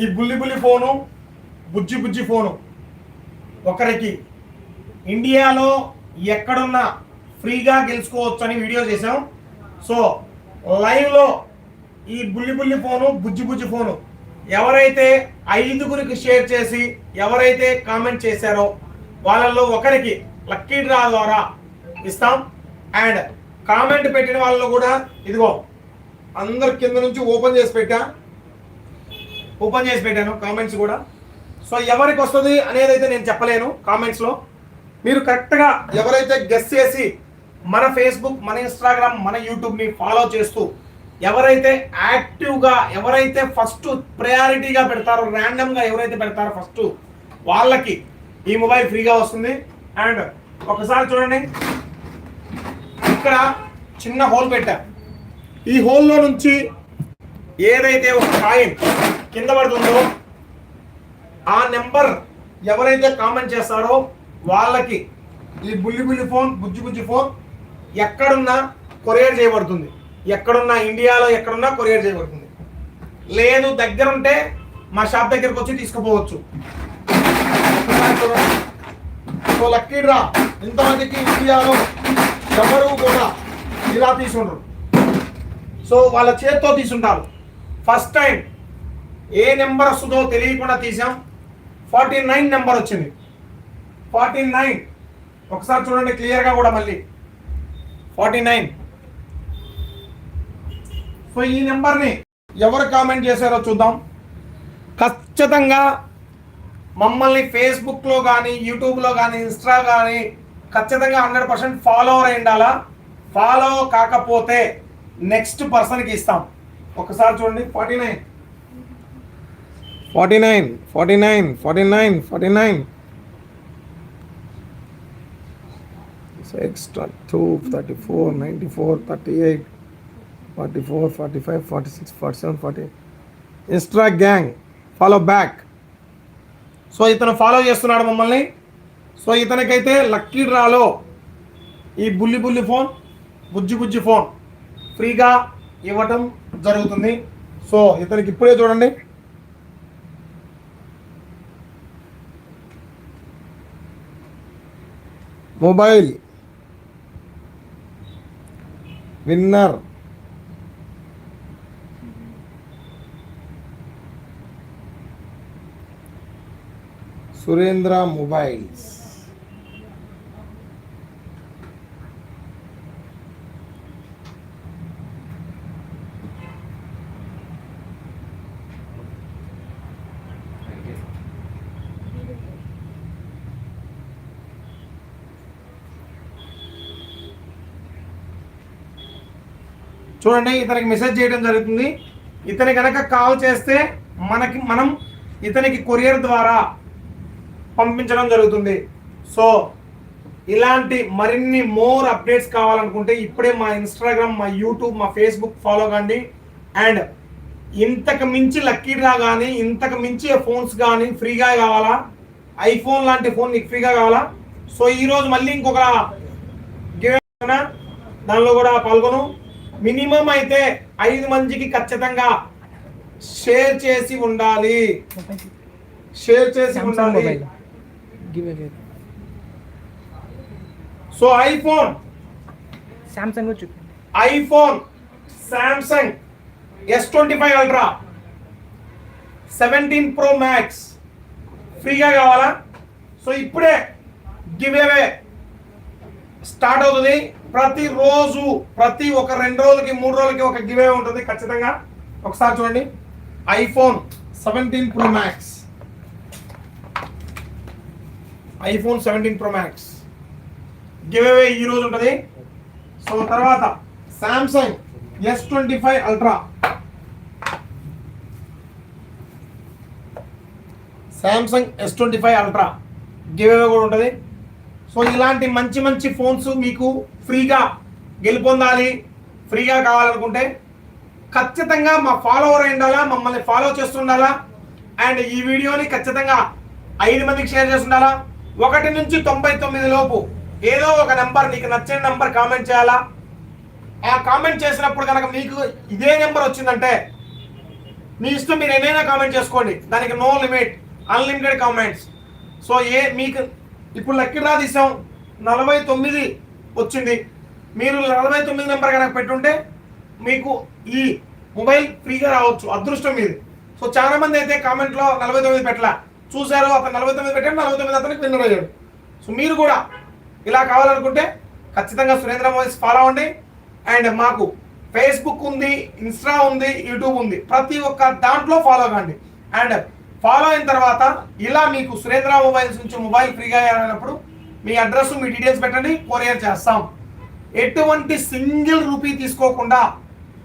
ఈ బుల్లి బుల్లి ఫోను బుజ్జి బుజ్జి ఫోను ఒకరికి. ఇండియాలో ఎక్కడున్నా ఫ్రీగా గెలుచుకోవచ్చు అని వీడియో చేసాం సో లైవ్లో ఈ బుల్లి బుల్లి ఫోను బుజ్జి బుజ్జి ఫోను ఎవరైతే ఐదుగురికి షేర్ చేసి ఎవరైతే కామెంట్ చేశారో వాళ్ళల్లో ఒకరికి లక్కీ డ్రా ద్వారా ఇస్తాం. అండ్ కామెంట్ పెట్టిన వాళ్ళలో కూడా ఇదిగో అందరి కింద నుంచి ఓపెన్ చేసి పెట్టా. ఓపెన్ చేసి పెట్టాను కామెంట్స్ కూడా. సో ఎవరికి వస్తుంది అనేది అయితే నేను చెప్పలేను కామెంట్స్లో మీరు కరెక్ట్గా ఎవరైతే గెస్ చేసి మన ఫేస్బుక్ మన ఇన్స్టాగ్రామ్ మన యూట్యూబ్ని ఫాలో చేస్తూ ఎవరైతే యాక్టివ్గా ఎవరైతే ఫస్ట్ ప్రయారిటీగా పెడతారో ర్యాండమ్గా ఎవరైతే పెడతారో ఫస్ట్ వాళ్ళకి ఈ మొబైల్ ఫ్రీగా వస్తుంది. అండ్ ఒకసారి చూడండి. ఇక్కడ చిన్న హోల్ పెట్టా. ఈ హోల్లో నుంచి ఏదైతే ఒక కాయిన్ కింద పడుతుందో ఆ నెంబర్ ఎవరైతే కామెంట్ చేస్తారో వాళ్ళకి ఈ బుల్లి బుల్లి ఫోన్ బుజ్జి బుజ్జి ఫోన్ ఎక్కడున్నా కొరియర్ చేయబడుతుంది. ఎక్కడున్నా ఇండియాలో ఎక్కడున్నా కొరియర్ చేయబడుతుంది. లేదు దగ్గర ఉంటే మా షాప్ దగ్గరకు వచ్చి తీసుకుపోవచ్చు. So lucky draw. ఇంతమందికి ఇండియాలో ఎవరు కూడా ఇలా తీసుకుంటారు సో వాళ్ళ చేత్తో తీసుంటారు. ఫస్ట్ టైం ఏ నెంబర్ వస్తుందో తెలియకుండా తీసాం. ఫార్టీ నైన్ నెంబర్ వచ్చింది. Forty nine. ఒకసారి చూడండి క్లియర్గా కూడా మళ్ళీ. Forty nine. సో ఈ నెంబర్ని ఎవరు కామెంట్ చేశారో చూద్దాం. ఖచ్చితంగా మమ్మల్ని ఫేస్బుక్లో కానీ యూట్యూబ్లో కానీ ఇన్స్టా కానీ ఖచ్చితంగా హండ్రెడ్ పర్సెంట్ ఫాలోవర్ అయి ఉండాలా ఫాలో కాకపోతే నెక్స్ట్ పర్సన్కి ఇస్తాం. ఒకసారి చూడండి. Forty nine. Forty nine forty nine forty nine forty nine. Six two thirty four ninety four thirty eight forty four forty five forty six forty seven forty Instagram follow back so ఇతను follow చేస్తున్నాడు మమ్మల్ని. So ఇతనికైతే lucky డ్రాలో ఈ బుల్లి బుల్లి phone బుజ్జి బుజ్జి phone ఫ్రీగా ఇవ్వటం జరుగుతుంది. సో ఇతనికి ఇప్పుడే చూడండి. మొబైల్ విన్నర్ సురేంద్ర మొబైల్స్ చూడండి ఇతనికి మెసేజ్ చేయడం జరుగుతుంది. ఇతని కనుక కాల్ చేస్తే మనకి మనం ఇతనికి కొరియర్ ద్వారా పంపించడం జరుగుతుంది. సో ఇలాంటి మరిన్ని మోర్ అప్డేట్స్ కావాలనుకుంటే ఇప్పుడే మా ఇన్స్టాగ్రామ్ మా యూట్యూబ్ మా ఫేస్బుక్ ఫాలో కండి. అండ్ ఇంతకు మించి లక్కీ డ్రా కానీ ఇంతకు మించి ఫోన్స్ కానీ ఫ్రీగా కావాలా? ఐఫోన్ లాంటి ఫోన్ నీకు ఫ్రీగా కావాలా? సో ఈరోజు మళ్ళీ ఇంకొక దానిలో కూడా పాల్గొను. మినిమం అయితే ఐదు మందికి ఖచ్చితంగా షేర్ చేసి ఉండాలి. షేర్ చేసి ఉండాలి. సో ఐఫోన్ చూపండి iPhone Samsung S twenty five ultra seventeen pro max ఫ్రీగా కావాలా? సో ఇప్పుడే గివ్ అవే స్టార్ట్ అవుతుంది. ప్రతిరోజు ప్రతి ఒక రెండు రోజులకి మూడు రోజులకి ఒక గివే ఉంటుంది ఖచ్చితంగా. ఒకసారి చూడండి. IPhone seventeen pro max iPhone seventeen pro max giveaway ఈ రోజు ఉంటుంది. సో తర్వాత Samsung S twenty five ultra. Samsung S twenty five ultra. Giveaway కూడా ఉంటుంది. సో ఇలాంటి మంచి మంచి ఫోన్స్ మీకు ఫ్రీగా గెలుపొందాలి ఫ్రీగా కావాలనుకుంటే ఖచ్చితంగా మా ఫాలోవర్ అయి ఉండాలా మమ్మల్ని ఫాలో చేస్తుండాలా అండ్ ఈ వీడియోని ఖచ్చితంగా ఐదు మందికి షేర్ చేస్తుండాలా. ఒకటి నుంచి తొంభై తొమ్మిది లోపు ఏదో ఒక నెంబర్ నీకు నచ్చిన నెంబర్ కామెంట్ చేయాలా? ఆ కామెంట్ చేసినప్పుడు కనుక మీకు ఇదే నెంబర్ వచ్చిందంటే మీ ఇష్టం మీరు ఏదైనా కామెంట్ చేసుకోండి. దానికి no limit unlimited comments. So ఏ మీకు ఇప్పుడు లక్కీ డ్రా తీసాం. నలభై తొమ్మిది వచ్చింది. మీరు నలభై తొమ్మిది నెంబర్ కనుక పెట్టుంటే మీకు ఈ మొబైల్ ఫ్రీగా రావచ్చు. అదృష్టం మీది సో చాలా మంది అయితే కామెంట్లో నలభై తొమ్మిది పెట్టలా. చూశారు అతను నలభై తొమ్మిది పెట్టాడు నలభై తొమ్మిది అతనికి విన్నర్ అయ్యాడు. సో మీరు కూడా ఇలా కావాలనుకుంటే ఖచ్చితంగా సురేంద్ర మొబైల్స్ ఫాలో అవ్వండి. అండ్ మాకు ఫేస్బుక్ ఉంది ఇన్స్టా ఉంది యూట్యూబ్ ఉంది. ప్రతి ఒక్క దాంట్లో ఫాలో కండి. అండ్ ఫాలో అయిన తర్వాత ఇలా మీకు సురేంద్ర మొబైల్స్ నుంచి మొబైల్ ఫ్రీగా అయినప్పుడు మీ అడ్రస్ మీ డీటెయిల్స్ పెట్టండి కొరియర్ చేస్తాం. ఎటువంటి సింగిల్ రూపీ తీసుకోకుండా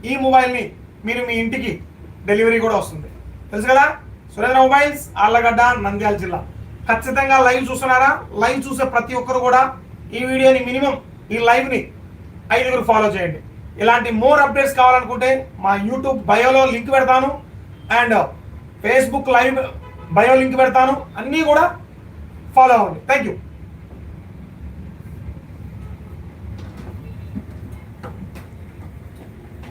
ఈ మొబైల్ని మీరు మీ ఇంటికి డెలివరీ కూడా వస్తుంది. తెలుసు కదా? సురేంద్ర మొబైల్స్ ఆళ్ళగడ్డ నంద్యాల జిల్లా. ఖచ్చితంగా లైవ్ చూస్తున్నారా? లైవ్ చూసే ప్రతి ఒక్కరు కూడా ఈ వీడియోని మినిమం ఈ లైవ్ని ఐదుగురు ఫాలో చేయండి. ఇలాంటి మోర్ అప్డేట్స్ కావాలనుకుంటే మా యూట్యూబ్ బయోలో లింక్ పెడతాను. And Facebook live bio link పెడతాను. అన్నీ కూడా ఫాలో అవ్వండి. Thank you